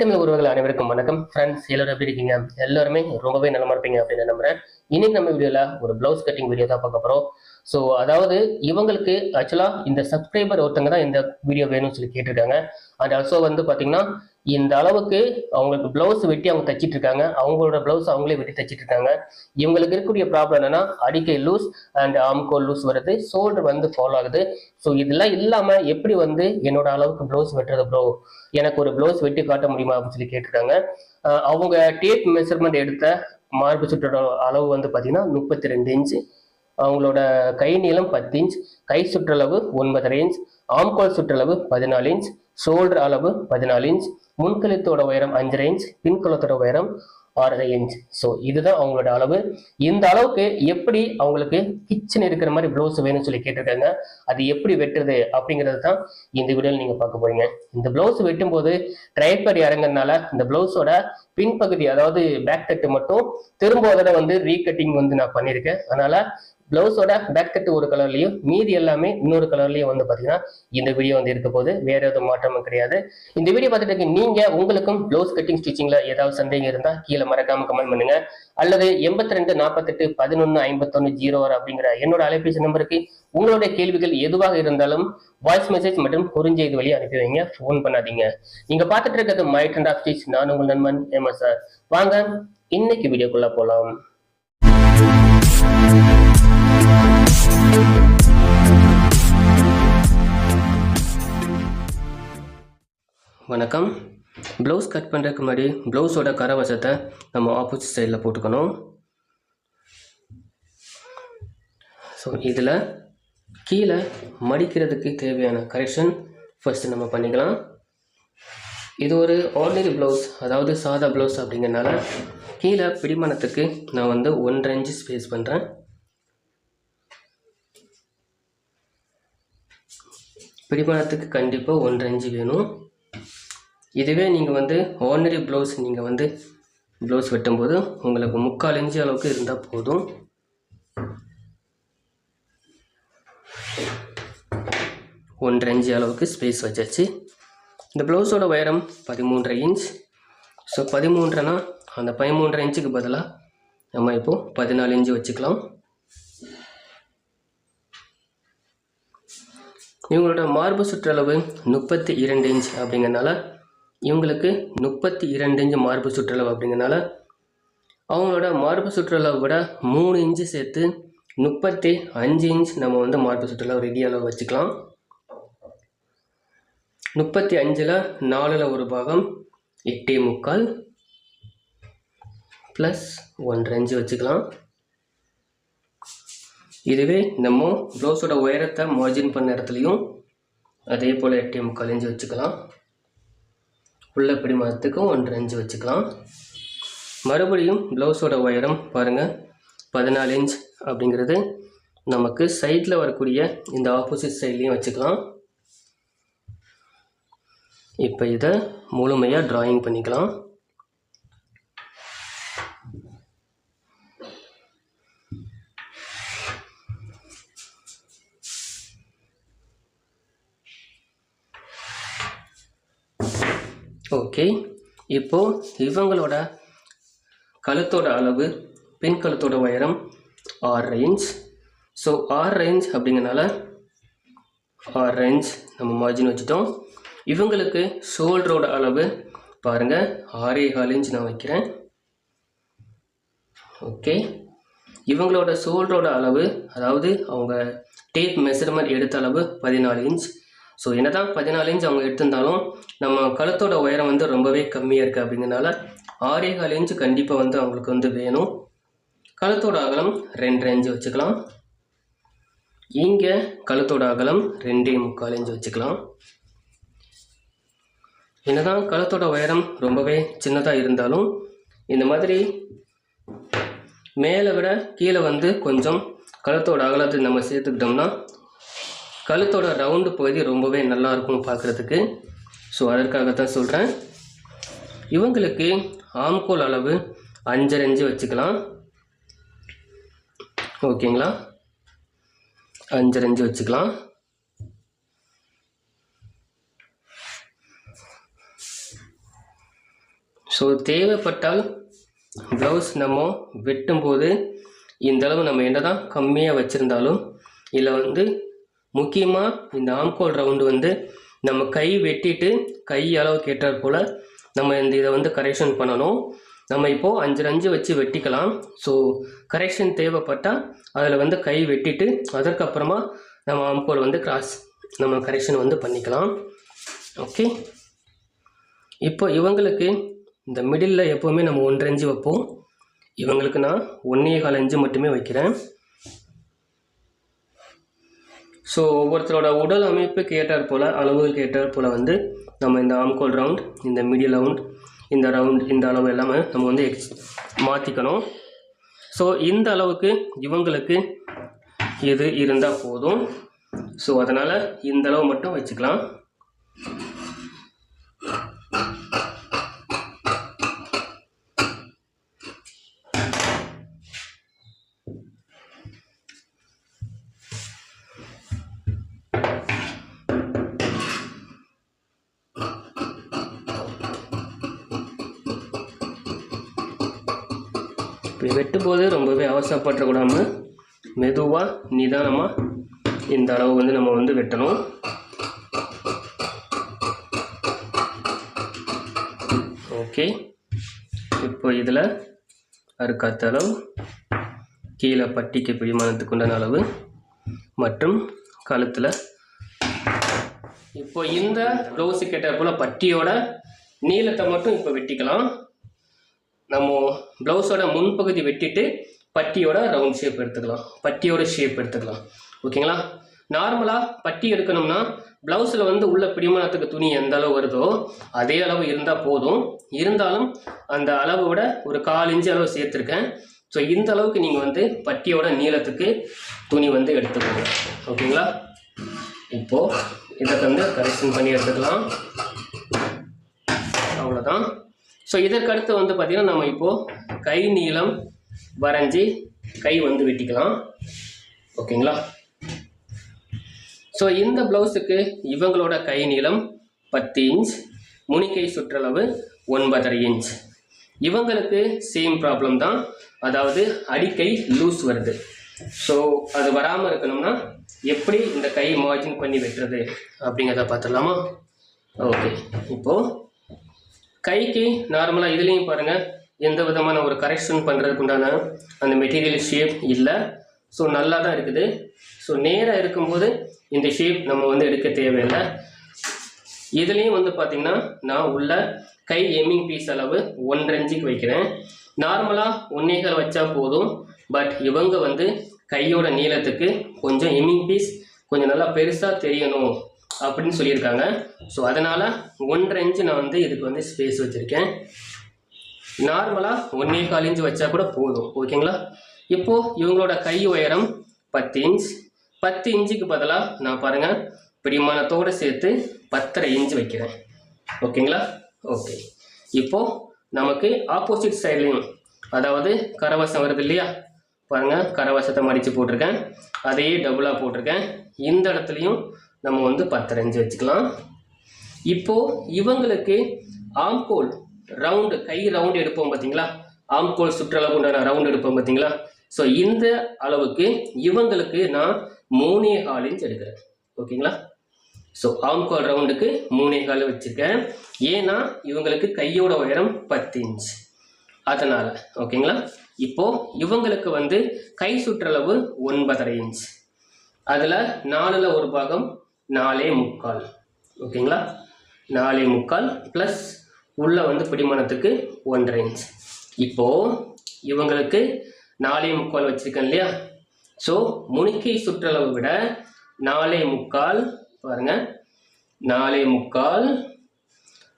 தமிழ் உறவுகள் அனைவருக்கும் வணக்கம். ஃப்ரெண்ட்ஸ் எல்லாரும் எப்படி இருக்கீங்க? எல்லாருமே ரொம்பவே நல்லமா இருப்பீங்க அப்படின்னு நம்புறேன். இன்னைக்கு நம்ம வீடியோல ஒரு பிளவுஸ் கட்டிங் வீடியோ தான் பார்க்க போறோம். ஸோ அதாவது இவங்களுக்கு ஆக்சுவலா இந்த சப்ஸ்கிரைபர் ஒருத்தங்க தான் இந்த வீடியோ வேணும்னு சொல்லி கேட்டிருக்காங்க. அண்ட் ஆல்சோ வந்து பாத்தீங்கன்னா இந்த அளவுக்கு அவங்களுக்கு பிளவுஸ் வெட்டி அவங்க தைச்சிட்டு இருக்காங்க அவங்களோட பிளவுஸ் அவங்களே வெட்டி தைச்சிட்டு இருக்காங்க இவங்களுக்கு இருக்கக்கூடிய ப்ராப்ளம் என்னன்னா அடிக்கை லூஸ் அண்ட் ஆம்கோல் லூஸ் வருது. ஷோல்டர் வந்து ஃபாலோ ஆகுது. ஸோ இதெல்லாம் இல்லாம எப்படி வந்து என்னோட அளவுக்கு பிளவுஸ் வெட்டுறது ப்ரோ எனக்கு ஒரு பிளவுஸ் வெட்டி காட்ட முடியுமா அப்படின்னு சொல்லி கேட்டிருக்காங்க. அவங்க டேப் மெஷர்மெண்ட் எடுத்த மார்பு சுற்றோட அளவு வந்து பார்த்தீங்கன்னா முப்பத்தி ரெண்டு இன்ச்சு அவங்களோட கை நீளம் பத்து இன்ச் கை சுற்றளவு ஒன்பதரை இன்ச் ஆம்கோல் சுற்றளவு பதினாலு இன்ச் ஷோல்டர் அளவு பதினாலு இன்ச் முன்கழுத்தோட உயரம் அஞ்சரை இன்ச் பின்கழுத்தோட உயரம் ஆறரை இன்ச் ஸோ இதுதான் அவங்களோட அளவு. இந்த அளவுக்கு எப்படி அவங்களுக்கு கிச்சன் இருக்கிற மாதிரி ப்ளவுஸ் வேணும்னு சொல்லி கேட்டிருக்காங்க. அது எப்படி வெட்டுறது அப்படிங்கிறது தான் இந்த வீடியோவில் நீங்கள் பார்க்க போறீங்க. இந்த ப்ளவுஸ் வெட்டும்போது ட்ரைப்பர் இறங்குறதுனால இந்த ப்ளவுஸோட பின்பகுதி அதாவது பேக் தட்டு மட்டும் திரும்ப அதில் வந்து ரீகட்டிங் வந்து நான் பண்ணியிருக்கேன். அதனால பிளவுஸோட பேக் கட் ஒரு கலர்லையும் மீதி எல்லாமே இன்னொரு கலர்லையும் வந்து பார்த்தீங்கன்னா இந்த வீடியோ வந்து இருக்க போது வேற எதுவும் மாற்றமும் கிடையாது. இந்த வீடியோ பார்த்துட்டு நீங்க உங்களுக்கும் பிளவுஸ் கட்டிங் ஸ்டிச்சிங்ல ஏதாவது சந்தேகம் இருந்தா கீழே மறக்காம கமெண்ட் பண்ணுங்க. அல்லது எண்பத்தி ரெண்டு நாற்பத்தெட்டு பதினொன்னு ஐம்பத்தொன்னு ஜீரோ அப்படிங்கிற என்னோட அலைபேசி நம்பருக்கு உங்களுடைய கேள்விகள் எதுவாக இருந்தாலும் வாய்ஸ் மெசேஜ் மற்றும் குறுஞ்செய்தி வழி அனுப்பி வைங்க. ஃபோன் பண்ணாதீங்க. நீங்க பார்த்துட்டு இருக்கிறது மைட் அண்ட் ஆஃப் ஸ்டிச் நான் உங்கள் நண்பன் ஏமா சார் வாங்க இன்னைக்கு வீடியோக்குள்ள போலாம். வணக்கம். ப்ளவுஸ் கட் பண்ணுறதுக்கு முன்னாடி ப்ளவுஸோட கரவசத்தை நம்ம ஆப்போசிட் சைடில் போட்டுக்கணும். ஸோ இதில் கீழே மடிக்கிறதுக்கு தேவையான கரெக்ஷன் ஃபஸ்ட்டு நம்ம பண்ணிக்கலாம். இது ஒரு ஆர்டினரி ப்ளவுஸ் அதாவது சாதா ப்ளவுஸ் அப்படிங்கிறனால கீழே பிடிமானத்துக்கு நான் வந்து ஒன்றரை இன்ச்சு ஸ்பேஸ் பண்ணுறேன் பிடிமானத்துக்கு கண்டிப்பாக ஒன்றரை இன்ச்சு வேணும். இதுவே நீங்கள் வந்து ஆர்டினரி ப்ளவுஸ் நீங்கள் வந்து ப்ளவுஸ் வெட்டும்போது உங்களுக்கு முக்கால் இன்ச்சு அளவுக்கு இருந்தால் போதும். ஒன்றரை இன்ச்சு அளவுக்கு ஸ்பேஸ் வச்சாச்சு. இந்த ப்ளவுஸோட உயரம் பதிமூன்றரை இன்ச் ஸோ பதிமூன்றுனா அந்த பதிமூன்றரை இன்ச்சுக்கு பதிலாக நம்ம இப்போது பதினாலு இன்ச்சு வச்சுக்கலாம். இவங்களோட மார்பு சுற்றளவு முப்பத்தி இரண்டு இன்ச் அப்படிங்கிறனால இவங்களுக்கு முப்பத்தி இரண்டு இன்ச்சு மார்பு சுற்றளவு அப்படிங்கிறனால அவங்களோட மார்பு சுற்றளவை விட மூணு இன்ச்சு சேர்த்து முப்பத்தி அஞ்சு இன்ச் நம்ம வந்து மார்பு சுற்றளவு ரெடி அளவு வச்சுக்கலாம். முப்பத்தி அஞ்சில் நாலில் ஒரு பாகம் எட்டே முக்கால் ப்ளஸ் ஒன்றரை இன்ச்சு வச்சுக்கலாம். இதுவே நம்ம ப்ளவுஸோட உயரத்தை மார்ஜின் பண்ண இடத்துலையும் அதே போல் எட்டே முக்கால் இன்ச்சு வச்சுக்கலாம். உள்ள பிடிமானத்துக்கும் ஒன்றரை இன்ச்சு வச்சுக்கலாம். மறுபடியும் ப்ளவுஸோட உயரம் பாருங்கள் பதினாலு இன்ச் அப்படிங்கிறது நமக்கு சைடில் வரக்கூடிய இந்த ஆப்போசிட் சைட்லேயும் வச்சுக்கலாம். இப்போ இதை முழுமையாக ட்ராயிங் பண்ணிக்கலாம். ஓகே. இப்போது இவங்களோட கழுத்தோட அளவு பெண் கழுத்தோட உயரம் ஆறு ரேஞ்ச் ஸோ ஆறு ரேஞ்ச் அப்படிங்கிறனால ஆறு ரேஞ்ச் நம்ம மார்ஜின் வச்சுட்டோம். இவங்களுக்கு ஷோல்டரோட அளவு பாருங்கள் ஆறே கால் இன்ச் நான் வைக்கிறேன். ஓகே. இவங்களோட ஷோல்டரோட அளவு அதாவது அவங்க டேப் மெஷர்மெண்ட் எடுத்த அளவு பதினாலு இன்ச் ஸோ என்னதான் பதினாலு இன்ச் அவங்க எடுத்திருந்தாலும் நம்ம கழுத்தோட உயரம் வந்து ரொம்பவே கம்மியாக இருக்குது அப்படிங்கிறனால ஆறே கால் இன்ச் கண்டிப்பாக வந்து அவங்களுக்கு வந்து வேணும். கழுத்தோட அகலம் ரெண்டரை இன்ச்சு வச்சுக்கலாம். இங்கே கழுத்தோட அகலம் ரெண்டே முக்கால் இன்ச்சு வச்சுக்கலாம். என்னதான் கழுத்தோட உயரம் ரொம்பவே சின்னதாக இருந்தாலும் இந்த மாதிரி மேலே விட கீழே வந்து கொஞ்சம் கழுத்தோட அகலத்தை நம்ம சேர்த்துக்கிட்டோம்னா கழுத்தோட ரவுண்டு பகுதி ரொம்பவே நல்லா இருக்கும் பார்க்குறதுக்கு. ஸோ அதற்காகத்தான் சொல்கிறேன் இவங்களுக்கு ஆம்கோல் அளவு அஞ்சரை இன்ச்சு வச்சுக்கலாம். ஓகேங்களா? அஞ்சரை இன்ச்சு வச்சுக்கலாம். ஸோ தேவைப்பட்டால் ப்ளவுஸ் நம்ம வெட்டும்போது இந்த அளவு நம்ம என்ன தான் கம்மியாக வச்சுருந்தாலும் இதில் வந்து முக்கியமாக இந்த ஆம்கோல் ரவுண்டு வந்து நம்ம கை வெட்டிட்டு கை அளவு கேட்டால் போல் நம்ம இந்த இதை வந்து கரெக்ஷன் பண்ணணும். நம்ம இப்போது அஞ்சு அஞ்சு வச்சு வெட்டிக்கலாம். ஸோ கரெக்ஷன் தேவைப்பட்டால் அதில் வந்து கை வெட்டிட்டு அதற்கப்புறமா நம்ம ஆம்கோல் வந்து கிராஸ் நம்ம கரெக்ஷன் வந்து பண்ணிக்கலாம். ஓகே இப்போ இவங்களுக்கு இந்த மிடில் எப்போவுமே நம்ம ஒன்றரை இன்ச்சு வைப்போம். இவங்களுக்கு நான் ஒன்றே கால் இன்ச்சு மட்டுமே வைக்கிறேன். ஸோ ஒவ்வொருத்தரோட உடல் அமைப்புக்கு ஏற்றாற் போல் அளவுகளுக்கு ஏற்றாற் போல் வந்து நம்ம இந்த ஆம்கோல் ரவுண்ட் இந்த மிடில் ரவுண்ட் இந்த ரவுண்ட் இந்த அளவு எல்லாமே நம்ம வந்து எக்ஸ் மாற்றிக்கணும் ஸோ இந்த அளவுக்கு இவங்களுக்கு இது இருந்தால் போதும்? ஸோ அதனால் இந்த அளவு மட்டும் வச்சுக்கலாம். இப்படி வெட்டும்போது ரொம்பவே அவசரப்பட்டுறக்கூடாமல் மெதுவாக நிதானமாக இந்த அளவு வந்து நம்ம வந்து வெட்டணும். ஓகே. இப்போ இதில் அறுக்காத்த அளவு கீழே பட்டிக்கு பிடிமானத்துக்கு உண்டான அளவு மற்றும் கழுத்தில். இப்போ இந்த ப்ளவுஸு கேட்ட போல் பட்டியோட நீளத்தை மட்டும் இப்போ வெட்டிக்கலாம். நம்ம ப்ளவுஸோட முன்பகுதி வெட்டிட்டு பட்டியோட ரவுண்ட் ஷேப் எடுத்துக்கலாம். பட்டியோட ஷேப் எடுத்துக்கலாம். ஓகேங்களா நார்மலாக பட்டி எடுக்கணும்னா ப்ளவுஸில் வந்து உள்ள பிடிமானத்துக்கு துணி எந்த அளவு வருதோ அதே அளவு இருந்தால் போதும். இருந்தாலும் அந்த அளவை விட ஒரு கால் இன்ச்சு அளவு சேர்த்துருக்கேன். ஸோ இந்த அளவுக்கு நீங்கள் வந்து பட்டியோட நீளத்துக்கு துணி வந்து எடுத்துக்கோங்க. ஓகேங்களா இப்போது இதை வந்து கரெக்ஷன் பண்ணி எடுத்துக்கலாம். அவ்வளோதான் ஸோ இதற்கடுத்து வந்து பார்த்திங்கன்னா நம்ம இப்போது கை நீளம் வரைஞ்சி கை வந்து வெட்டிக்கலாம். ஓகேங்களா? ஸோ இந்த ப்ளவுஸுக்கு இவங்களோட கை நீளம் பத்து இன்ச் முனிக்கை சுற்றளவு ஒன்பதரை இன்ச் இவங்களுக்கு சேம் ப்ராப்ளம் தான். அதாவது அடிக்கை லூஸ் வருது. ஸோ அது வராமல் இருக்கணும்னா எப்படி இந்த கை மார்ஜின் பண்ணி வெட்டுறது அப்படிங்கிறத பார்த்துடலாமா? ஓகே இப்போது கைக்கு நார்மலாக இதுலேயும் பாருங்கள் எந்த விதமான ஒரு கரெக்ஷன் பண்ணுறதுக்கு உண்டான அந்த மெட்டீரியல் ஷேப் இல்லை. ஸோ நல்லா தான் இருக்குது. ஸோ நேராக இருக்கும்போது இந்த ஷேப் நம்ம வந்து எடுக்க தேவையில்லை. இதுலேயும் வந்து பார்த்திங்கன்னா நான் உள்ள கை எம்மிங் பீஸ் அளவு ஒன்றரை இன்ச்சுக்கு வைக்கிறேன். நார்மலாக ஒன்னேகால் வச்சா போதும். பட் இவங்க வந்து கையோட நீளத்துக்கு கொஞ்சம் எம்மிங் பீஸ் கொஞ்சம் நல்லா பெருசாக தெரியணும். அப்படின்னு சொல்லியிருக்காங்க. ஸோ அதனால் ஒன்றரை இன்ச்சு நான் வந்து இதுக்கு வந்து ஸ்பேஸ் வச்சுருக்கேன். நார்மலாக ஒன்றே கால் இன்ச்சு வச்சா கூட போதும். ஓகேங்களா இப்போது இவங்களோட கை உயரம் பத்து இன்ச் பத்து இன்ச்சுக்கு பதிலாக நான் பாருங்கள் பிடிமானத்தோடு சேர்த்து பத்தரை இன்ச்சு வைக்கிறேன். ஓகேங்களா ஓகே இப்போது நமக்கு ஆப்போசிட் சைட்லையும் அதாவது கரவசம் வருது இல்லையா? பாருங்கள் கரவசத்தை மடித்து போட்டிருக்கேன். அதையே டபுளாக போட்டிருக்கேன். இந்த இடத்துலையும் நம்ம வந்து பத்தரை இன்ச் வச்சுக்கலாம். இப்போது இவங்களுக்கு ஆம்கோல் ரவுண்டு கை ரவுண்டு எடுப்போம் பார்த்தீங்களா? ஆம்கோல் சுற்றளவு உண்டான ரவுண்டு எடுப்போம் பார்த்தீங்களா? ஸோ இந்த அளவுக்கு இவங்களுக்கு நான் மூணே கால் இன்ச் எடுக்கிறேன். ஓகேங்களா? ஸோ ஆம்கோல் ரவுண்டுக்கு மூணே கால் வச்சுருக்கேன். ஏன்னா இவங்களுக்கு கையோட உயரம் பத்து இன்ச் அதனால் ஓகேங்களா? இப்போது இவங்களுக்கு வந்து கை சுற்றளவு ஒன்பதரை இன்ச் அதில் நாலில் ஒரு பாகம் நாலே முக்கால். ஓகேங்களா? நாலே முக்கால் ப்ளஸ் உள்ளே வந்து பிடிமானத்துக்கு ஒன்றரை இன்ச் இப்போது இவங்களுக்கு நாலே முக்கால் வச்சுருக்கேன் இல்லையா? ஸோ முனிக்கை சுற்றளவை விட நாலே முக்கால் பாருங்க. நாலே முக்கால்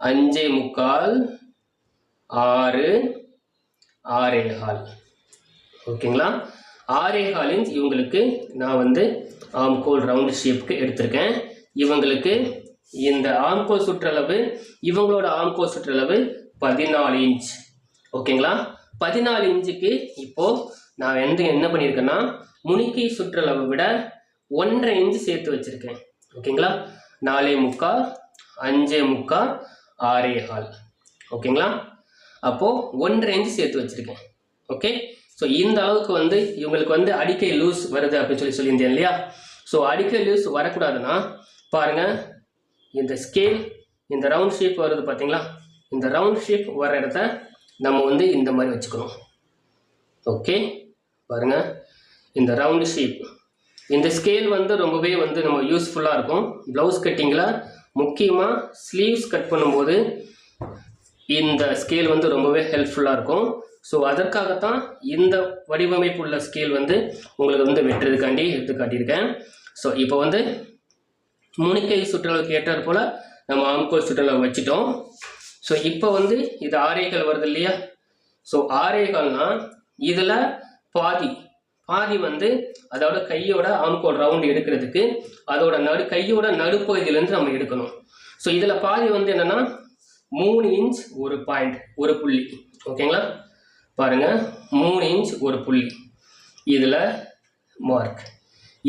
அஞ்சே முக்கால் ஆறு ஆறே ஹால் ஓகேங்களா? ஆரேகால் இன்ச் இவங்களுக்கு நான் வந்து ஆம்கோல் ரவுண்ட் ஷேப்புக்கு எடுத்திருக்கேன். இவங்களுக்கு இந்த ஆம்கோல் சுற்றளவு இவங்களோட ஆம்கோல் சுற்றளவு பதினாலு இன்ச் ஓகேங்களா? பதினாலு இன்ச்சுக்கு இப்போது நான் வந்து என்ன பண்ணியிருக்கேன்னா முனிக்கை சுற்றளவை விட ஒன்றரை இன்ச்சு சேர்த்து வச்சிருக்கேன். ஓகேங்களா? நாலே முக்கால் அஞ்சே முக்கால் ஆறே கால் ஓகேங்களா? அப்போது ஒன்றரை இன்ச்சு சேர்த்து வச்சுருக்கேன். ஓகே? ஸோ இந்த அளவுக்கு வந்து இவங்களுக்கு வந்து அடிக்கை லூஸ் வருது அப்படின்னு சொல்லி சொல்லியிருந்தேன் இல்லையா? ஸோ அடிக்கை லூஸ் வரக்கூடாதுன்னா பாருங்கள் இந்த ஸ்கேல் இந்த ரவுண்ட் ஷேப் வருது பார்த்தீங்களா? இந்த ரவுண்ட் ஷேப் வர இடத்த நம்ம வந்து இந்த மாதிரி வச்சுக்கணும். ஓகே பாருங்க இந்த ரவுண்ட் ஷேப் இந்த ஸ்கேல் வந்து ரொம்பவே வந்து நம்ம யூஸ்ஃபுல்லாக இருக்கும். ப்ளவுஸ் கட்டிங்கில் முக்கியமாக ஸ்லீவ்ஸ் கட் பண்ணும்போது இந்த ஸ்கேல் வந்து ரொம்பவே ஹெல்ப்ஃபுல்லாக இருக்கும். ஸோ அதற்காகத்தான் இந்த வடிவமைப்பு உள்ள ஸ்கேல் வந்து உங்களுக்கு வந்து வெட்டுறதுக்காண்டி எடுத்து காட்டியிருக்கேன் ஸோ இப்போ வந்து முனிக்கை சுற்றளவுக்கு ஏற்றாற் போல் நம்ம ஆம்கோல் சுற்றளவு வச்சுட்டோம். ஸோ இப்போ வந்து இது ஆரேகால் வருது இல்லையா? ஸோ ஆரேகால்னா இதில் பாதி பாதி வந்து அதோட கையோட ஆம்கோல் ரவுண்ட் எடுக்கிறதுக்கு அதோட நடு கையோட நடுப்பகுதியிலேருந்து நம்ம எடுக்கணும். ஸோ இதில் பாதி வந்து என்னென்னா மூணு இன்ச் ஒரு பாயிண்ட் ஒரு புள்ளி. ஓகேங்களா பாருங்கள் மூணு இன்ச் ஒரு புள்ளி. இதில் மார்க்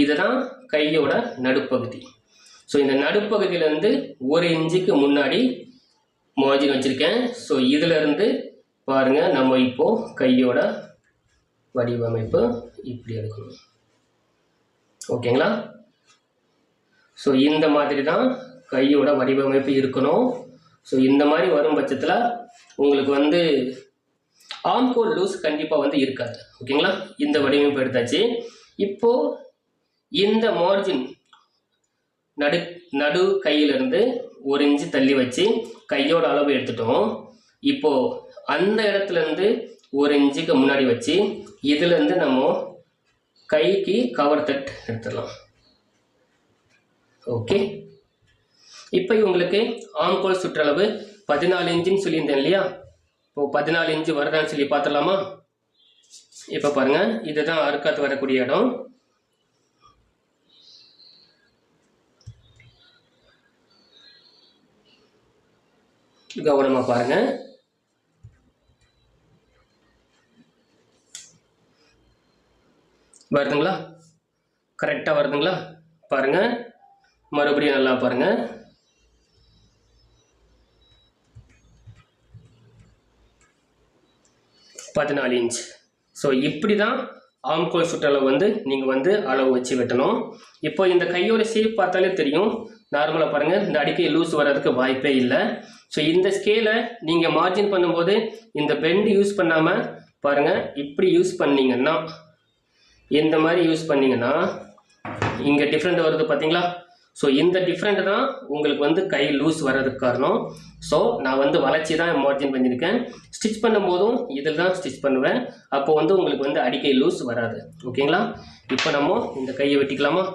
இதுதான் கையோட நடுப்பகுதி. ஸோ இந்த நடுப்பகுதியிலேருந்து ஒரு இன்ச்சுக்கு முன்னாடி மார்ஜின் வச்சுருக்கேன். ஸோ இதிலிருந்து பாருங்கள் நம்ம இப்போது கையோட வடிவமைப்பு இப்படி எடுக்கணும். ஓகேங்களா ஸோ இந்த மாதிரி தான் கையோட வடிவமைப்பு இருக்கணும். ஸோ இந்த மாதிரி வரும் பட்சத்தில் உங்களுக்கு வந்து ஆம்கோல் லூஸ் கண்டிப்பாக வந்து இருக்காது. ஓகேங்களா இந்த வடிவமைப்பு எடுத்தாச்சு. இப்போ இந்த மார்ஜின் நடு நடு கையிலிருந்து ஒரு இன்ச்சு தள்ளி வச்சு கையோட அளவு எடுத்துட்டோம். இப்போ அந்த இடத்துலேருந்து ஒரு இன்ச்சுக்கு முன்னாடி வச்சு இதுலேருந்து நம்ம கைக்கு கவர் தட் எடுத்துடலாம். ஓகே இப்போ இவங்களுக்கு ஆம்கோல் சுற்றளவு பதினாலு இன்ச்சுன்னு சொல்லியிருந்தேன் இல்லையா? இப்போ பதினாலு இன்ச்சு வரதான்னு சொல்லி பார்த்துடலாமா? இப்போ பாருங்க இதுதான் அறுக்காத்து வரக்கூடிய இடம். கவனமாக பாருங்க. வருதுங்களா? கரெக்டாக வருதுங்களா? பாருங்க. மறுபடியும் நல்லா பாருங்கள் பதினாலு இன்ச் ஸோ இப்படி தான் ஆம்கோல் சுற்றளவு வந்து நீங்கள் வந்து அளவு வச்சு வெட்டணும். இப்போ இந்த கையோட ஷேப் பார்த்தாலே தெரியும். நார்மலாக பாருங்கள் இந்த அடிக்கை லூஸ் வர்றதுக்கு வாய்ப்பே இல்லை. ஸோ இந்த ஸ்கேலை நீங்கள் மார்ஜின் பண்ணும்போது இந்த பெண்ட் யூஸ் பண்ணாமல் பாருங்கள் இப்படி யூஸ் பண்ணீங்கன்னா இந்த மாதிரி யூஸ் பண்ணீங்கன்னா இங்கே டிஃப்ரெண்ட் வருது பார்த்தீங்களா ஸோ இந்த டிஃப்ரெண்ட் தான் உங்களுக்கு வந்து கை லூஸ் வர்றதுக்கு காரணம். ஸோ நான் வந்து வளைச்சி தான் மார்ஜின் பண்ணியிருக்கேன். ஸ்டிச் பண்ணும்போதும் இதில் தான் ஸ்டிச் பண்ணுவேன். அப்போ வந்து உங்களுக்கு வந்து அடிக்கை லூஸ் வராது. ஓகேங்களா இப்போ நம்ம இந்த கையை வெட்டிக்கலாமா?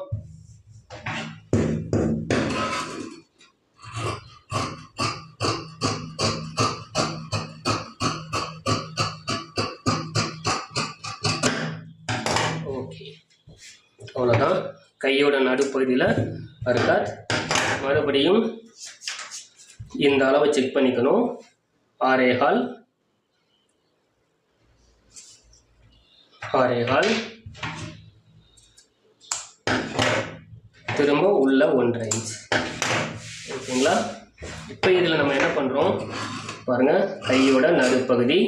ஓகே அவ்வளோதான் கையோட நடுப்பகுதியில் அர்த்தாத் மறுபடியும் இந்த அளவை செக் பண்ணிக்கணும். ஆரேகால் ஆரேகால் திரும்ப உள்ள ஒன்றரை இன்ச் ஓகேங்களா? இப்போ இதில் நம்ம என்ன பண்ணுறோம் பாருங்கள் கையோட நடுப்பகுதி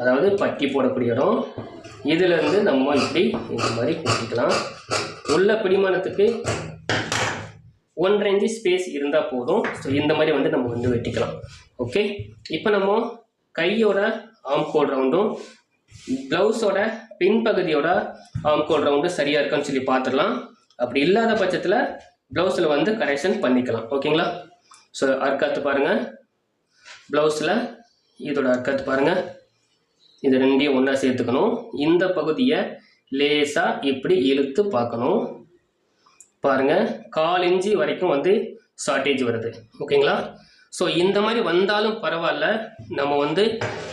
அதாவது பட்டி போடக்கூடிய இடம். இதிலேருந்து நம்ம இப்படி இந்த மாதிரி கூட்டிக்கலாம். உள்ள பிடிமானத்துக்கு ஒன்றரை இன்ச்சு ஸ்பேஸ் இருந்தால் போதும். ஸோ இந்த மாதிரி வந்து நம்ம வந்து வெட்டிக்கலாம். ஓகே இப்போ நம்ம கையோட ஆம்கோல் ரவுண்டும் ப்ளவுஸோட பின்பகுதியோட ஆம்கோல் ரவுண்டும் சரியாக இருக்கான்னு சொல்லி பார்த்துடலாம். அப்படி இல்லாத பட்சத்தில் ப்ளவுஸில் வந்து கரெக்ஷன் பண்ணிக்கலாம். ஓகேங்களா ஸோ அர்க்காத்து பாருங்கள் ப்ளவுஸில் இதோட அர்க்காத்து பாருங்கள் இது ரெண்டையும் ஒன்றா சேர்த்துக்கணும். இந்த பகுதியை லேசாக இப்படி இழுத்து பார்க்கணும். பாருங்க கால் இன்ச்சு வரைக்கும் வந்து ஷார்ட்டேஜ் வருது. ஓகேங்களா? ஸோ இந்த மாதிரி வந்தாலும் பரவாயில்ல. நம்ம வந்து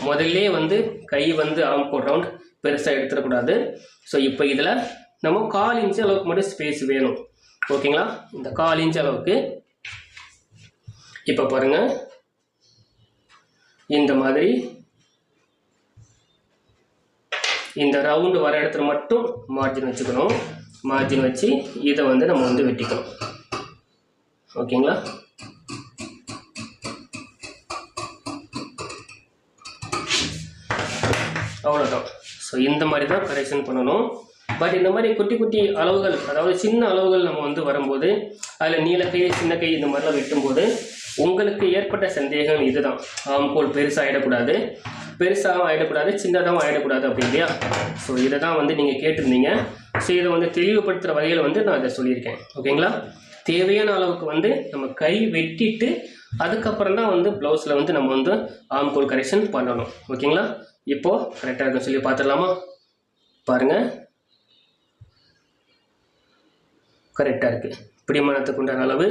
முதல்ல வந்து கை வந்து ஆம் ரவுண்ட் பெருசாக எடுத்துடக்கூடாது. ஸோ இப்போ இதில் நம்ம கால் இன்ச்சு அளவுக்கு மட்டும் ஸ்பேஸ் வேணும். ஓகேங்களா? இந்த கால் இன்ச் அளவுக்கு. இப்போ பாருங்க. இந்த மாதிரி. இந்த ரவுண்டு வர இடத்துல மட்டும் மார்ஜின் வச்சுக்கணும். மார்ஜின் வச்சு இதை வந்து நம்ம வந்து வெட்டிக்கணும். ஓகேங்களா? அவ்வளோதான் ஸோ இந்த மாதிரி தான் கரெக்ஷன் பண்ணணும். பட் இந்த மாதிரி குட்டி குட்டி அளவுகள் அதாவது சின்ன அளவுகள் நம்ம வந்து வரும்போது அதில் நீல கை சின்ன கை இந்த மாதிரிலாம் வெட்டும்போது உங்களுக்கு ஏற்பட்ட சந்தேகம் இதுதான். ஆம்கோல் பெருசாக ஆகிடக்கூடாது பெருசாகவும் ஆகிடக்கூடாது சின்னதாகவும் ஆகிடக்கூடாது அப்படி இல்லையா? ஸோ இதை தான் வந்து நீங்கள் கேட்டிருந்தீங்க. ஸோ இதை வந்து தெளிவுபடுத்துகிற வகையில் வந்து நான் இதை சொல்லியிருக்கேன். ஓகேங்களா தேவையான அளவுக்கு வந்து நம்ம கை வெட்டிட்டு அதுக்கப்புறம் தான் வந்து ப்ளவுஸில் வந்து நம்ம வந்து ஆம்கோல் கரெக்ஷன் பண்ணணும். ஓகேங்களா இப்போது கரெக்டாக இருக்குன்னு சொல்லி பார்த்துடலாமா? பாருங்கள் கரெக்டாக இருக்குது பிடிமானத்துக்கு உண்டான அளவு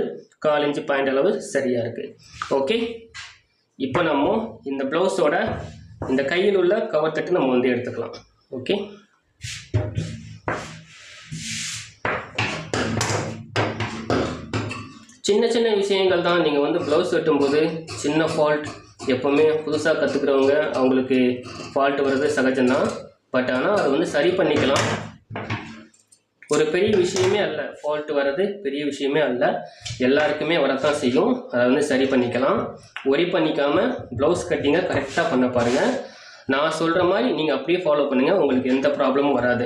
கால் இன்ச்சு பாயிண்ட் அளவு சரியாக இருக்குது ஓகே இப்போ நம்ம இந்த ப்ளவுஸோட இந்த கையில் உள்ள கவர் தட்டு நம்ம வந்து எடுத்துக்கலாம். ஓகே சின்ன சின்ன விஷயங்கள் தான். நீங்கள் வந்து ப்ளவுஸ் வெட்டும்போது சின்ன ஃபால்ட் எப்போவுமே புதுசாக கற்றுக்கிறவங்க அவங்களுக்கு ஃபால்ட் வர்றது சகஜம்தான். பட் ஆனால் அதை வந்து சரி பண்ணிக்கலாம். ஒரு பெரிய விஷயமே அல்ல. ஃபால்ட் வர்றது பெரிய விஷயமே அல்ல. எல்லாருக்குமே வரத்தான் செய்யும். அதை வந்து சரி பண்ணிக்கலாம். ஒரி பண்ணிக்காமல் ப்ளவுஸ் கட்டிங்கை கரெக்டாக பண்ண பாருங்கள் நான் சொல்கிற மாதிரி நீங்கள் அப்படியே ஃபாலோ பண்ணுங்கள் உங்களுக்கு எந்த ப்ராப்ளமும் வராது.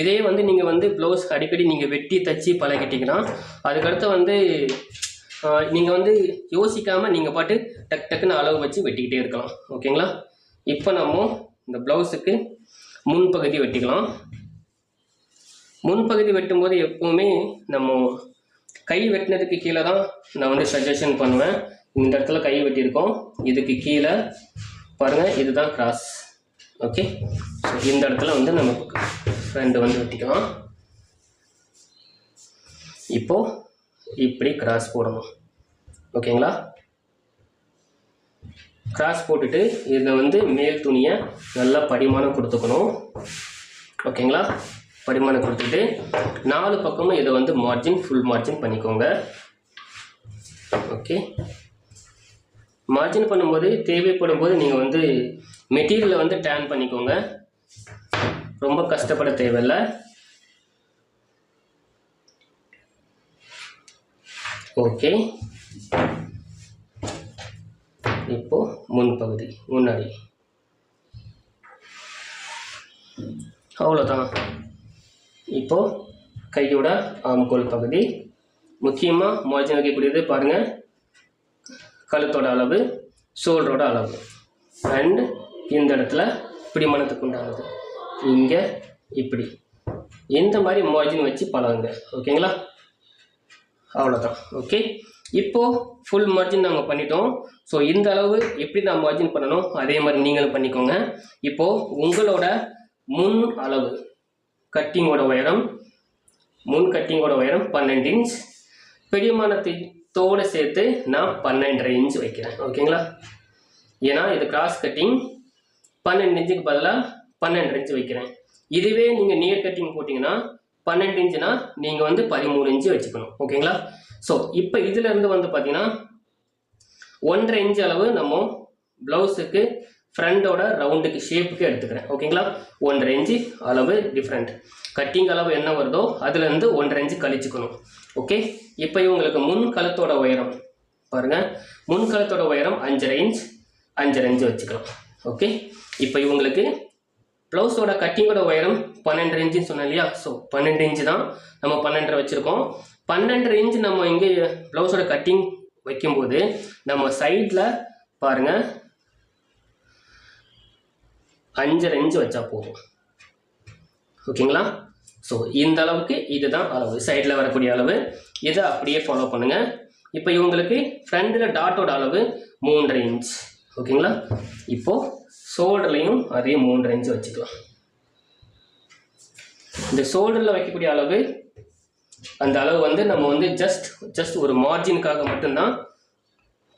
இதே வந்து நீங்கள் வந்து ப்ளவுஸ் அடிக்கடி நீங்கள் வெட்டி தச்சு பழகிட்டிங்கன்னா அதுக்கடுத்து வந்து நீங்கள் வந்து யோசிக்காமல் நீங்கள் பாட்டு டக் டக்குன்னு அளவு வச்சு வெட்டிக்கிட்டே இருக்கலாம். ஓகேங்களா? இப்போ நம்ம இந்த ப்ளவுஸுக்கு முன்பகுதி வெட்டிக்கலாம். முன்பகுதி வெட்டும்போது எப்போவுமே நம்ம கை வெட்டினதுக்கு கீழே தான் நான் வந்து சஜஷன் பண்ணுவேன். இந்த இடத்துல கை வெட்டியிருக்கோம். இதுக்கு கீழே பாருங்கள் இதுதான் கிராஸ் ஓகே ஸோ இந்த இடத்துல வந்து நம்ம ஃப்ரெண்டு வந்து வெட்டிக்கலாம் இப்போது இப்படி கிராஸ் போடணும். ஓகேங்களா கிராஸ் போட்டுட்டு இதை வந்து மேல் துணியை நல்லா படிமானம் கொடுத்துக்கணும். ஓகேங்களா படிமானம் கொடுத்துட்டு நாலு பக்கமும் இதை வந்து மார்ஜின் ஃபுல் மார்ஜின் பண்ணிக்கோங்க. ஓகே மார்ஜின் பண்ணும்போது தேவைப்படும் போது நீங்கள் வந்து மெட்டீரியலை வந்து டேன் பண்ணிக்கோங்க. ரொம்ப கஷ்டப்பட தேவையில்லை. ஓகே இப்போ முன்பகுதி முன்னாடி. அவ்வளோதான் இப்போ கையோட ஆம்கோல் பகுதி. முக்கியமாக மார்ஜின் வைக்கக்கூடியது பாருங்கள் கழுத்தோட அளவு ஷோல்டரோட அளவு. அண்ட் இந்த இடத்துல பிடிமானத்துக்கு உண்டானது. இங்கே இப்படி. இந்த மாதிரி மார்ஜின் வச்சு பழகுங்க. ஓகேங்களா? அவ்வளோதான் ஓகே இப்போது ஃபுல் மார்ஜின் நாங்கள் பண்ணிட்டோம். ஸோ இந்த அளவு எப்படி நான் மார்ஜின் பண்ணணும்? அதே மாதிரி நீங்களும் பண்ணிக்கோங்க. இப்போது உங்களோட முன் அளவு கட்டிங்கோட உயரம் முன் கட்டிங்கோட உயரம் பன்னெண்டு இன்ச் தோடு சேர்த்து நான் பன்னெண்டரை இன்ச் வைக்கிறேன். ஓகேங்களா ஏன்னா இது கிராஸ் கட்டிங் பன்னெண்டு இன்ச்சுக்கு பதிலாக பன்னெண்டு இன்ச் வைக்கிறேன். இதுவே நீங்கள் நியர் கட்டிங் போட்டிங்கன்னா பன்னெண்டு இன்ச்சுனா நீங்கள் வந்து பதிமூணு இன்ச்சு வச்சுக்கணும். ஓகேங்களா ஸோ இப்போ இதிலேருந்து வந்து பார்த்தீங்கன்னா ஒன்றரை இன்ச் அளவு நம்ம ப்ளவுஸுக்கு ஃப்ரண்டோட ரவுண்டுக்கு ஷேப்புக்கு எடுத்துக்கிறேன். ஓகேங்களா ஒன்றரை இன்ச்சு அளவு டிஃப்ரெண்ட் கட்டிங் அளவு என்ன வருதோ அதுலேருந்து ஒன்றரை இன்ச்சு கழிச்சுக்கணும். ஓகே இப்போ இவங்களுக்கு முன்கலத்தோட உயரம் பாருங்க. முன்கலத்தோட உயரம் அஞ்சரை இன்ச் அஞ்சரை இன்ச் வச்சுக்கலாம். ஓகே இப்போ இவங்களுக்கு ப்ளவுஸோட கட்டிங்கோட உயரம் பன்னெண்டு இன்ச்சுன்னு சொன்னேன் இல்லையா? ஸோ பன்னெண்டு இன்ச்சு தான் நம்ம பன்னெண்டரை வச்சுருக்கோம். பன்னெண்டரை இன்ச்சு நம்ம இங்கே ப்ளவுஸோட கட்டிங் வைக்கும்போது நம்ம சைடில் பாருங்கள் அஞ்சரை இன்ச்சு வச்சா போதும். ஓகேங்களா ஸோ இந்த அளவுக்கு இதுதான் அளவு. சைடில் வரக்கூடிய அளவு. இதை அப்படியே ஃபாலோ பண்ணுங்கள் இப்போ இவங்களுக்கு ஃப்ரண்டில் டாட்டோட அளவு மூன்றரை இன்ச் ஓகேங்களா? இப்போது ஷோல்டர்லையும் அதே மூன்றரை இன்ச் வச்சுக்கலாம். இந்த ஷோல்டரில் வைக்கக்கூடிய அளவு அந்த அளவு வந்து நம்ம வந்து ஜஸ்ட் ஜஸ்ட் ஒரு மார்ஜினுக்காக மட்டும்தான்.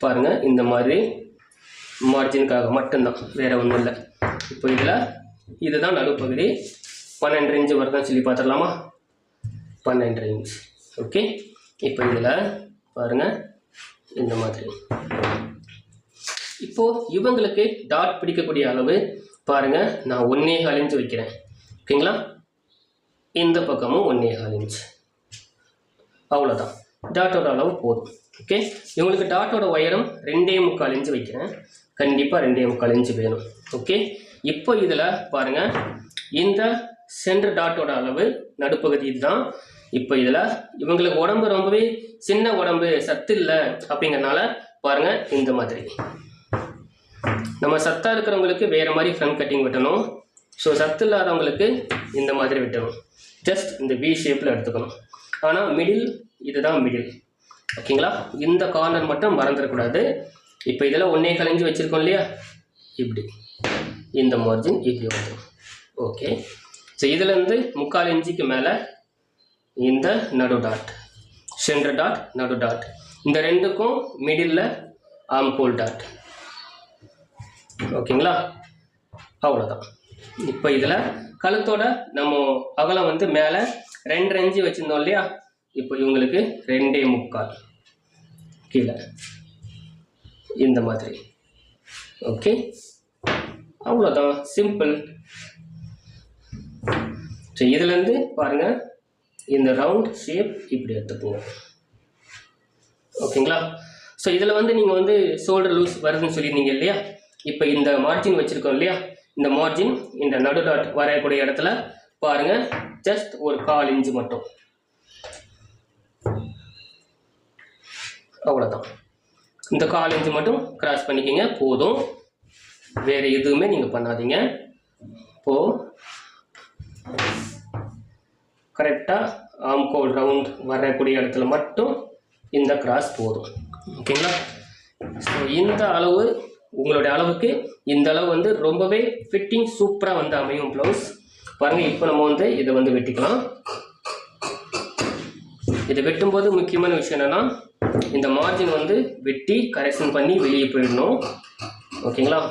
பாருங்கள் இந்த மாதிரி மார்ஜினுக்காக மட்டும்தான். வேறு ஒன்றும் இல்லை. இப்போ இதில் இதுதான் நடுப்பகுதி. பன்னெண்டு இன்ச்சு வருதான்னு சொல்லி பார்த்துடலாமா? பன்னெண்டு இன்ச் ஓகே இப்போ இதில் பாருங்கள் இந்த மாதிரி. இப்போது இவங்களுக்கு டாட் பிடிக்கக்கூடிய அளவு பாருங்க. நான் ஒன்னே கால் இன்ச் வைக்கிறேன். ஓகேங்களா இந்த பக்கமும் ஒன்றே கால் இன்ச் அவ்வளோதான் டாட்டோட அளவு போதும். ஓகே இவங்களுக்கு டாட்டோட உயரம் ரெண்டே முக்கால் இன்ச்சு வைக்கிறேன். கண்டிப்பாக ரெண்டே முக்கால் இன்ச்சு வேணும். ஓகே இப்போ இதில் பாருங்கள் இந்த சென்ட்ரு டாட்டோட அளவு நடுப்பகுதி இதுதான். இப்போ இதில் இவங்களுக்கு உடம்பு ரொம்பவே சின்ன உடம்பு சத்து இல்லை அப்படிங்கறனால பாருங்க இந்த மாதிரி. நம்ம சத்தாக இருக்கிறவங்களுக்கு வேறு மாதிரி ஃப்ரண்ட் கட்டிங் வெட்டணும். ஸோ சத்து இல்லாதவங்களுக்கு இந்த மாதிரி வெட்டணும். ஜஸ்ட் இந்த வி ஷேப்பில் எடுத்துக்கணும். ஆனால் மிடில் இதுதான் மிடில் ஓகேங்களா இந்த கார்னர் மட்டும் மறந்துடக்கூடாது இப்போ இதில் ஒன்றே கலைஞ்சு வச்சுருக்கோம் இல்லையா? இப்படி. இந்த மார்ஜின் இப்படி வந்துடும் ஓகே ஸோ இதுலேருந்து முக்கால் இன்ச்சுக்கு மேலே இந்த நடு டாட் சென்டர் டாட் நடு டாட் இந்த ரெண்டுக்கும் மிடில் ஆம்கோல் டாட் ஓகேங்களா? அவ்வளோதான் இப்போ இதில் கழுத்தோட நம்ம அகலம் வந்து மேலே ரெண்டு ரெஞ்சு வச்சுருந்தோம் இல்லையா? இப்போ இவங்களுக்கு ரெண்டே முக்கால் கீழே. இந்த மாதிரி. ஓகே? அவ்வளோதான் சிம்பிள் ஸோ இதுலேருந்து பாருங்கள் இந்த ரவுண்ட் ஷேப் இப்படி எடுத்துக்கோங்க. ஓகேங்களா ஸோ இதில் வந்து நீங்கள் வந்து ஷோல்டர் லூஸ் வருதுன்னு சொல்லியிருந்தீங்க இல்லையா? இப்போ இந்த மார்ஜின் வச்சுருக்கோம் இல்லையா? இந்த மார்ஜின் இந்த நடு டாட் வரையக்கூடிய இடத்துல பாருங்கள் ஜஸ்ட் ஒரு கால் இன்ச்சு மட்டும். அவ்வளோதான் இந்த கால் இன்ச்சு மட்டும் கிராஸ் பண்ணிக்கிங்க. போதும். வேறு எதுவுமே நீங்கள் பண்ணாதீங்க. இப்போது கரெக்டாக ஆம்கோல் ரவுண்ட் வரக்கூடிய இடத்துல மட்டும் இந்த கிராஸ் போதும். ஓகேங்களா ஸோ இந்த அளவு உங்களுடைய அளவுக்கு இந்த அளவு வந்து ரொம்பவே ஃபிட்டிங் சூப்பராக வந்து அமையும் ப்ளவுஸ் பாருங்கள் இப்போ நம்ம வந்து இதை வந்து வெட்டிக்கலாம். இதை வெட்டும்போது முக்கியமான விஷயம் என்னென்னா இந்த மார்ஜின் வந்து வெட்டி கரெக்ஷன் பண்ணி வெளியே போயிடணும். ஓகேங்களா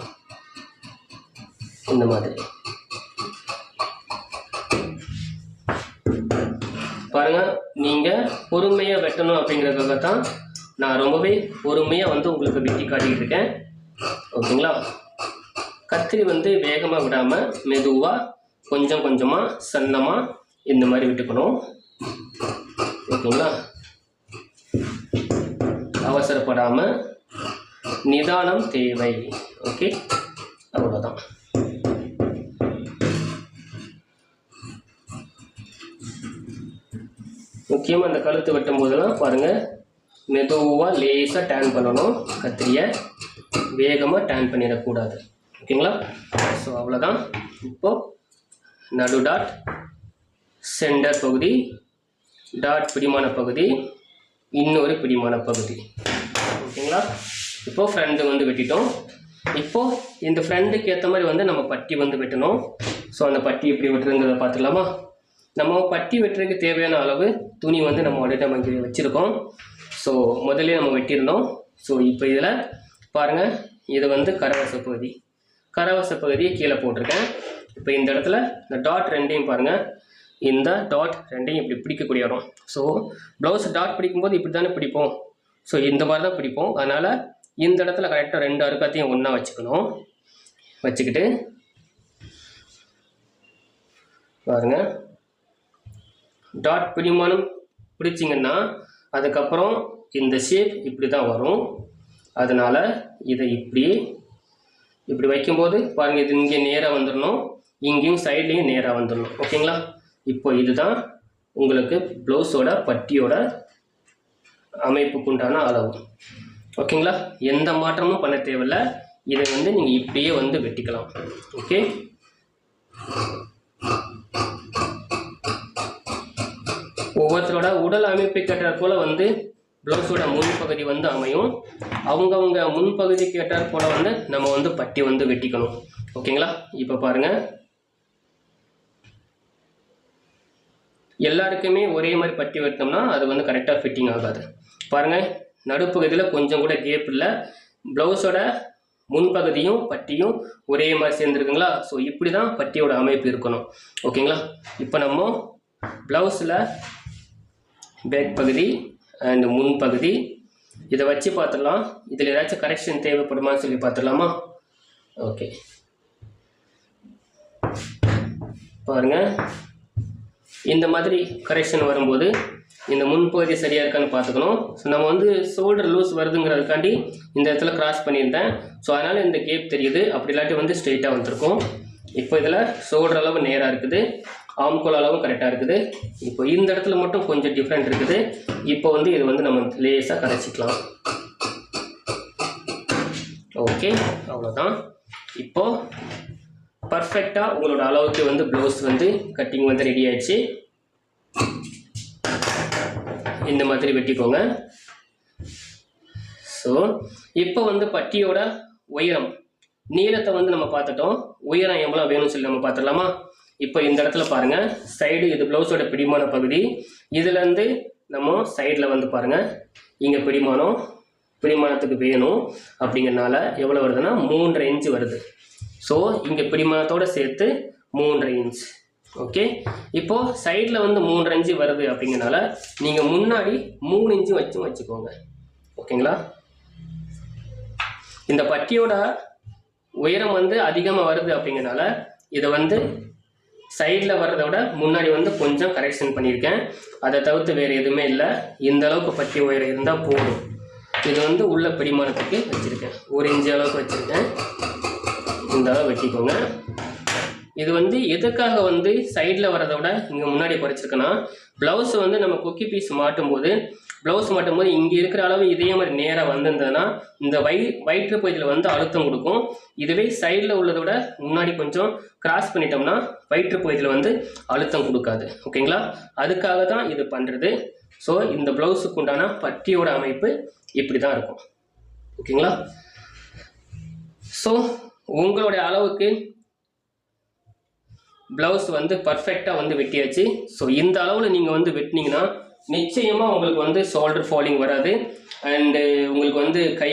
இந்த மாதிரி. பாருங்க. நீங்க பொறுமையா வெட்டணும் அப்படிங்கிறதுக்காக தான் நான் ரொம்பவே பொறுமையா வந்து உங்களுக்கு வெட்டி காட்டிட்டு இருக்கேன். ஓகேங்களா? கத்திரி வந்து வேகமாக விடாம மெதுவா கொஞ்சம் கொஞ்சமா சன்னமா இந்த மாதிரி விட்டுக்கணும். ஓகேங்களா? அவசரப்படாம நிதானம் தேவை. ஓகே? அவ்வளோதான் முக்கியமாக அந்த கழுத்து வெட்டும் போதெல்லாம் பாருங்கள் மெதுவாக லேசாக டேன் பண்ணணும். கத்திரியை வேகமாக டேன் பண்ணிடக்கூடாது. ஓகேங்களா? ஸோ அவ்வளோதான் இப்போது நடு டாட் சென்டர் பகுதி டாட் பிடிமான பகுதி இன்னொரு பிடிமான பகுதி. ஓகேங்களா? இப்போது ஃப்ரெண்டு வந்து வெட்டிட்டோம். இப்போது இந்த ஃப்ரெண்டுக்கு ஏற்ற மாதிரி வந்து நம்ம பட்டி வந்து வெட்டணும். ஸோ அந்த பட்டி எப்படி வெட்டுறதுங்கிறத பார்த்துக்கலாமா நம்ம பட்டி வெட்டுறதுக்கு தேவையான அளவு துணி வந்து நம்ம ஆல்ரெடி நம்ம இங்கே வச்சுருக்கோம். ஸோ முதல்ல நம்ம வெட்டியிருந்தோம் ஸோ இப்போ இதில் பாருங்கள் இது வந்து கரவச பகுதி. கரவச பகுதியை கீழே போட்டிருக்கேன். இப்போ இந்த இடத்துல இந்த டாட் ரெண்டையும் பாருங்கள் இந்த டாட் ரெண்டையும் இப்படி பிடிக்கக்கூடிய இடம். ஸோ ப்ளவுஸ் டாட் பிடிக்கும்போது இப்படி தானே பிடிப்போம். ஸோ இந்த மாதிரி தான் பிடிப்போம். அதனால் இந்த இடத்துல கரெக்டாக ரெண்டு அறுக்கத்தையும் ஒன்றா வச்சுக்கணும். வச்சுக்கிட்டு பாருங்கள் டாட் பிடிமானம் பிடிச்சிங்கன்னா அதுக்கப்புறம் இந்த ஷேப் இப்படி தான் வரும். அதனால் இதை இப்படி இப்படி வைக்கும்போது பாருங்கள் இது இங்கே நேராக வந்துடணும் இங்கேயும் சைட்லேயும் நேராக வந்துடணும் ஓகேங்களா இப்போ இதுதான் உங்களுக்கு ப்ளவுஸோட பட்டியோட அமைப்புக்குண்டான அளவு. ஓகேங்களா எந்த மாற்றமும் பண்ண தேவையில்ல. இதை வந்து நீங்கள் இப்படியே வந்து வெட்டிக்கலாம். ஓகே ஒவ்வொருத்தரோட உடல் அமைப்பை கேட்டார் போல வந்து ப்ளவுஸோட முன்பகுதி வந்து அமையும். அவங்கவுங்க முன்பகுதி கேட்டார் போல வந்து நம்ம வந்து பட்டி வந்து வெட்டிக்கணும். ஓகேங்களா? இப்போ பாருங்க. எல்லாருக்குமே ஒரே மாதிரி பட்டி வெட்டினோம்னா அது வந்து கரெக்டாக ஃபிட்டிங் ஆகாது. பாருங்க நடுப்பகுதியில் கொஞ்சம் கூட கேப் இல்லை. ப்ளவுஸோட முன்பகுதியும் பட்டியும் ஒரே மாதிரி சேர்ந்துருக்குங்களா? ஸோ இப்படி தான் பட்டியோட அமைப்பு இருக்கணும். ஓகேங்களா? இப்போ நம்ம ப்ளவுஸில் பேக் பகுதி அண்ட் முன் பகுதி. இதை வச்சு பார்த்துடலாம். இதில் ஏதாச்சும் கரெக்ஷன் தேவைப்படுமான்னு சொல்லி பார்த்துடலாமா? ஓகே பாருங்க. இந்த மாதிரி கரெக்ஷன் வரும்போது இந்த முன்பகுதி சரியாக இருக்கான்னு பார்த்துக்கணும். ஸோ நம்ம வந்து ஷோல்டர் லூஸ் வருதுங்கிறதுக்காண்டி இந்த இடத்துல கிராஸ் பண்ணியிருந்தேன். ஸோ அதனால் இந்த கேப் தெரியுது. அப்படி இல்லாட்டி வந்து ஸ்ட்ரெயிட்டாக வந்திருக்கும். இப்போ இதில் ஷோல்டர் அளவு நேராக இருக்குது. ஆம்கோல் அளவும் கரெக்டாக இருக்குது. இப்போ இந்த இடத்துல மட்டும் கொஞ்சம் டிஃப்ரெண்ட் இருக்குது. இப்போ வந்து இது வந்து நம்ம லேஸாக கரைச்சிக்கலாம். ஓகே அவ்வளோதான் இப்போது பர்ஃபெக்டாக உங்களோட அளவுக்கு வந்து ப்ளவுஸ் வந்து கட்டிங் வந்து ரெடி ஆயிடுச்சு. இந்த மாதிரி வெட்டிக்கோங்க. ஸோ இப்போ வந்து பட்டியோட உயரம். நீளத்தை வந்து நம்ம பார்த்துட்டோம். உயரம் எவ்வளோ வேணும்னு சொல்லி நம்ம பார்த்துடலாமா? இப்போ இந்த இடத்துல பாருங்க. சைடு இது ப்ளவுஸோட பிடிமான பகுதி. இதுலேருந்து நம்ம சைடில் வந்து பாருங்க. இங்கே பிடிமானம் பிடிமானத்துக்கு வேணும் அப்படிங்கிறனால எவ்வளோ வருதுன்னா மூன்றரை இன்ச்சு வருது. ஸோ இங்கே பிடிமானத்தோட சேர்த்து மூன்றரை இன்ச் ஓகே இப்போ சைடில் வந்து மூன்றரை இன்ச்சு வருது அப்படிங்கிறனால நீங்கள் முன்னாடி மூணு இன்ச்சு வச்சும் வச்சுக்கோங்க. ஓகேங்களா இந்த பட்டியோட உயரம் வந்து அதிகமாக வருது அப்படிங்கிறனால இதை வந்து சைடில் வர்றதை விட முன்னாடி வந்து கொஞ்சம் கரெக்ஷன் பண்ணியிருக்கேன். அதை தவிர்த்து வேறு எதுவுமே இல்லை. இந்த அளவுக்கு பட்டி உயரம் இருந்தால் போதும். இது வந்து உள்ள பிடிமானத்துக்கு வச்சுருக்கேன். ஒரு இன்ச்சு அளவுக்கு வச்சுருக்கேன். இந்த அளவு வெட்டிக்கோங்க. இது வந்து எதுக்காக வந்து சைடில் வரதை விட இங்கே முன்னாடி குறைச்சிருக்கேன்னா ப்ளவுஸ் வந்து நம்ம கொக்கி பீஸ் மாட்டும் போது ப்ளவுஸ் மட்டும் போது இங்கே இருக்கிற அளவு இதே மாதிரி நேராக வந்திருந்ததுன்னா இந்த வை வயிற்று பகுதியில் வந்து அழுத்தம் கொடுக்கும். இதுவே சைடில் உள்ளதை விட முன்னாடி கொஞ்சம் கிராஸ் பண்ணிட்டோம்னா வயிற்று பகுதியில் வந்து அழுத்தம் கொடுக்காது. ஓகேங்களா அதுக்காக தான் இது பண்ணுறது ஸோ இந்த ப்ளவுஸுக்கு உண்டான பட்டியோட அமைப்பு இப்படி தான் இருக்கும் ஓகேங்களா ஸோ உங்களுடைய அளவுக்கு ப்ளவுஸ் வந்து பர்ஃபெக்டாக வந்து வெட்டியாச்சு. ஸோ இந்த அளவில் நீங்கள் வந்து வெட்டினீங்கன்னா நிச்சயமாக உங்களுக்கு வந்து ஷோல்டர் ஃபாலிங் வராது. அண்டு உங்களுக்கு வந்து கை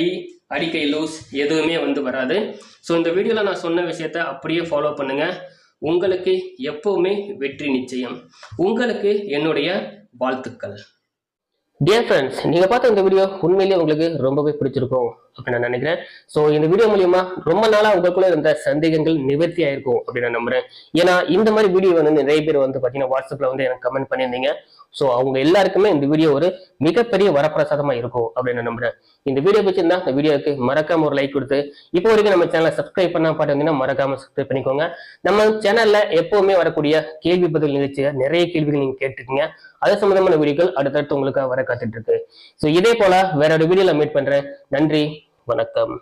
அடிக்கை லூஸ் எதுவுமே வந்து வராது. ஸோ இந்த வீடியோவில் நான் சொன்ன விஷயத்த அப்படியே ஃபாலோ பண்ணுங்கள் உங்களுக்கு எப்போவுமே வெற்றி நிச்சயம். உங்களுக்கு என்னுடைய வாழ்த்துக்கள். டியர் ஃப்ரெண்ட்ஸ் நீங்கள் பார்த்த இந்த வீடியோ உண்மையிலேயே உங்களுக்கு ரொம்பவே பிடிச்சிருக்கும். அப்படின்னு நான் நினைக்கிறேன். ஸோ இந்த வீடியோ மூலியமா ரொம்ப நாளாக உங்களுக்குள்ள இருந்த சந்தேகங்கள் நிவர்த்தி ஆயிருக்கும் அப்படின்னு நான் நம்புறேன். ஏன்னா இந்த மாதிரி வீடியோ வந்து நிறைய பேர் வந்து பார்த்தீங்கன்னா வாட்ஸ்அப்பில் வந்து எனக்கு கமெண்ட் பண்ணியிருந்தீங்க. ஸோ அவங்க எல்லாருக்குமே இந்த வீடியோ ஒரு மிகப்பெரிய வரப்பிரசாதமா இருக்கும் அப்படின்னு நான் நம்புறேன். இந்த வீடியோ பிடிச்சிருந்தா இந்த வீடியோக்கு மறக்காம ஒரு லைக் கொடுத்து இப்போ வரைக்கும் நம்ம சேனலை சப்ஸ்கிரைப் பண்ணா பாத்தீங்கன்னா மறக்காம சப்ஸ்கிரைப் பண்ணிக்கோங்க. நம்ம சேனல்ல எப்பவுமே வரக்கூடிய கேள்வி பதில் நிகழ்ச்சியில் நிறைய கேள்விகள் நீங்க கேட்டுருக்கீங்க. அது சம்பந்தமான வீடியோக்கள் அடுத்தடுத்து உங்களுக்கு வர காத்துட்டு இருக்கு. ஸோ இதே போல வேற ஒரு வீடியோல மீட் பண்றேன். நன்றி. வணக்கம்.